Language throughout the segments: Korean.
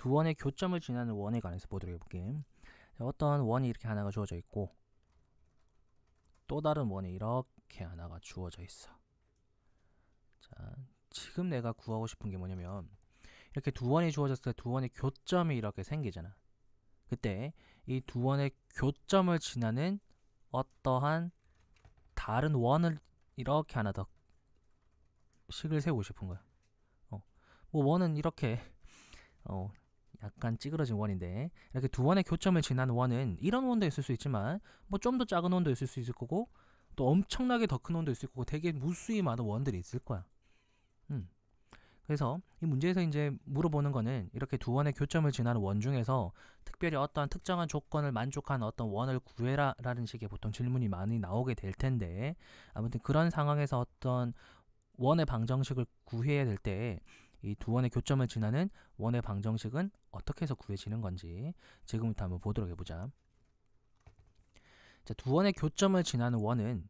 두 원의 교점을 지나는 원에 관해서 보도록 해볼게. 자, 어떤 원이 이렇게 하나가 주어져 있고 또 다른 원이 이렇게 하나가 주어져 있어. 자, 지금 내가 구하고 싶은 게 뭐냐면 이렇게 두 원이 주어졌을 때 두 원의 교점이 이렇게 생기잖아. 그때 이 두 원의 교점을 지나는 어떠한 다른 원을 이렇게 하나 더 식을 세우고 싶은 거야. 어, 뭐 원은 이렇게 어, 약간 찌그러진 원인데 이렇게 두 원의 교점을 지나는 원은 이런 원도 있을 수 있지만 뭐 좀 더 작은 원도 있을 수 있을 거고 또 엄청나게 더 큰 원도 있을 거고 되게 무수히 많은 원들이 있을 거야. 음. 그래서 이 문제에서 이제 물어보는 거는 이렇게 두 원의 교점을 지나는 원 중에서 특별히 어떤 특정한 조건을 만족하는 어떤 원을 구해라 라는 식의 보통 질문이 많이 나오게 될 텐데 아무튼 그런 상황에서 어떤 원의 방정식을 구해야 될 때 이 두 원의 교점을 지나는 원의 방정식은 어떻게 해서 구해지는 건지 지금부터 한번 보도록 해보자. 자, 두 원의 교점을 지나는 원은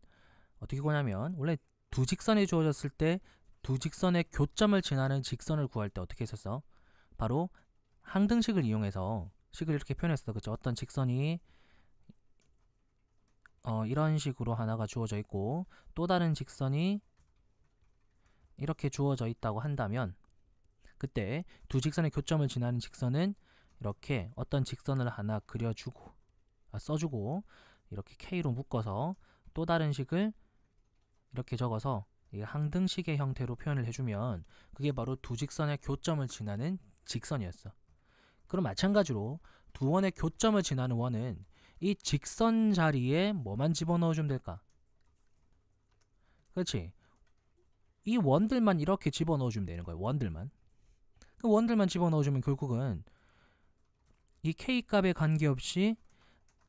어떻게 구하냐면 원래 두 직선이 주어졌을 때 두 직선의 교점을 지나는 직선을 구할 때 어떻게 했었어? 바로 항등식을 이용해서 식을 이렇게 표현했어. 그죠? 어떤 직선이 어, 이런 식으로 하나가 주어져 있고 또 다른 직선이 이렇게 주어져 있다고 한다면 그때 두 직선의 교점을 지나는 직선은 이렇게 어떤 직선을 하나 그려주고 아, 써주고 이렇게 K로 묶어서 또 다른 식을 이렇게 적어서 이 항등식의 형태로 표현을 해주면 그게 바로 두 직선의 교점을 지나는 직선이었어. 그럼 마찬가지로 두 원의 교점을 지나는 원은 이 직선 자리에 뭐만 집어넣어주면 될까? 그렇지. 이 원들만 이렇게 집어넣어주면 되는 거예요. 원들만. 그 원들만 집어넣어주면 결국은 이 k 값에 관계없이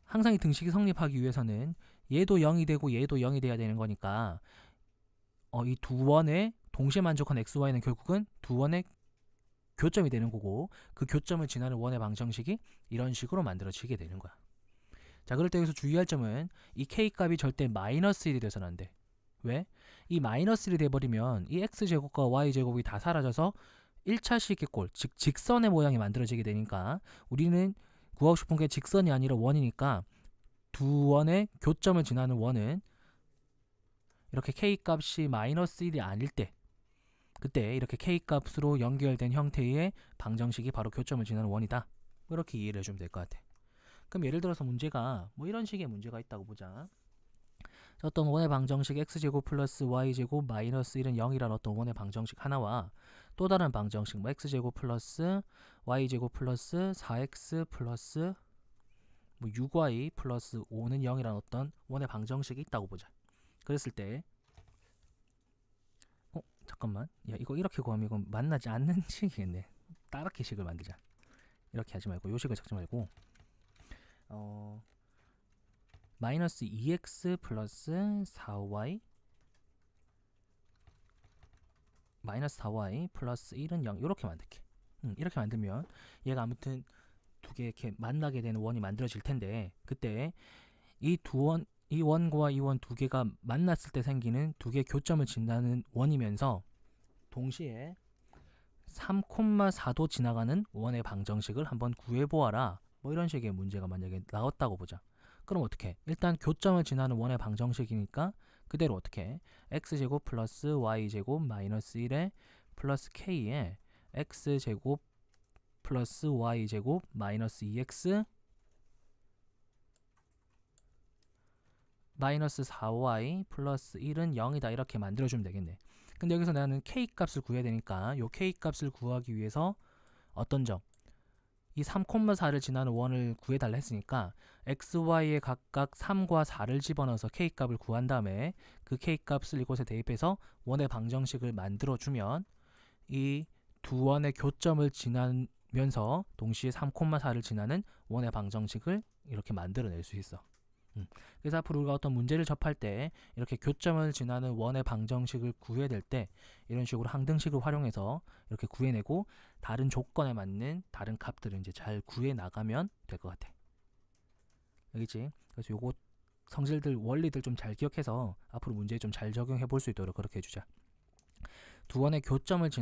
항상 이 등식이 성립하기 위해서는 얘도 0이 되고 얘도 0이 돼야 되는 거니까 어, 이 두 원의 동시에 만족한 x, y는 결국은 두 원의 교점이 되는 거고 그 교점을 지나는 원의 방정식이 이런 식으로 만들어지게 되는 거야. 자, 그럴 때 여기서 주의할 점은 이 k 값이 절대 마이너스 1이 돼서는 안 돼. 왜? 이 마이너스 1이 돼버리면 이 x제곱과 y제곱이 다 사라져서 1차식의 꼴, 즉 직선의 모양이 만들어지게 되니까 우리는 구하고 싶은 게 직선이 아니라 원이니까 두 원의 교점을 지나는 원은 이렇게 k 값이 마이너스 1이 아닐 때 그때 이렇게 k 값으로 연결된 형태의 방정식이 바로 교점을 지나는 원이다. 이렇게 이해를 해주면 될 것 같아. 그럼 예를 들어서 문제가 뭐 이런 식의 문제가 있다고 보자. 어떤 원의 방정식 x제곱 플러스 y제곱 마이너스 1은 0이란 어떤 원의 방정식 하나와 또 다른 방정식 뭐 x제곱 플러스 y제곱 플러스 4x 플러스 뭐 6y 플러스 5는 0이란 어떤 원의 방정식이 있다고 보자. 그랬을 때 어? 잠깐만 야 이거 이렇게 구하면 이건 만나지 않는 식이겠네 따르게 식을 만들자 이렇게 하지 말고 요 식을 찾지 말고 어 마이너스 2x 플러스 4y 마이너스 4y 플러스 1은 0 이렇게 만들게. 음, 이렇게 만들면 얘가 아무튼 두 개 이렇게 만나게 되는 원이 만들어질 텐데 그때 이 두 원 이 원과 이 원 두 개가 만났을 때 생기는 두 개의 교점을 진다는 원이면서 동시에 3,4도 지나가는 원의 방정식을 한번 구해보아라. 뭐 이런 식의 문제가 만약에 나왔다고 보자 그럼 어떻게? 일단 교점을 지나는 원의 방정식이니까 그대로 어떻게? x제곱 플러스 y제곱 마이너스 1에 플러스 k에 x제곱 플러스 y제곱 마이너스 2x 마이너스 4y 플러스 1은 0이다 이렇게 만들어주면 되겠네 근데 여기서 나는 k 값을 구해야 되니까 요 k 값을 구하기 위해서 어떤 점? 이 3,4를 지나는 원을 구해달라 했으니까 x, y에 각각 3과 4를 집어넣어서 k 값을 구한 다음에 그 k 값을 이곳에 대입해서 원의 방정식을 만들어주면 이 두 원의 교점을 지나면서 동시에 3,4를 지나는 원의 방정식을 이렇게 만들어낼 수 있어. 음. 그래서 앞으로 우리가 어떤 문제를 접할 때 이렇게 교점을 지나는 원의 방정식을 구해야 될때 이런 식으로 항등식을 활용해서 이렇게 구해내고 다른 조건에 맞는 다른 값들을 이제 잘 구해 나가면 될 것 같아. 알겠지? 그래서 요거 성질들 원리들 좀 잘 기억해서 앞으로 문제에 좀 잘 적용해 볼 수 있도록 그렇게 해주자. 두 원의 교점을 지나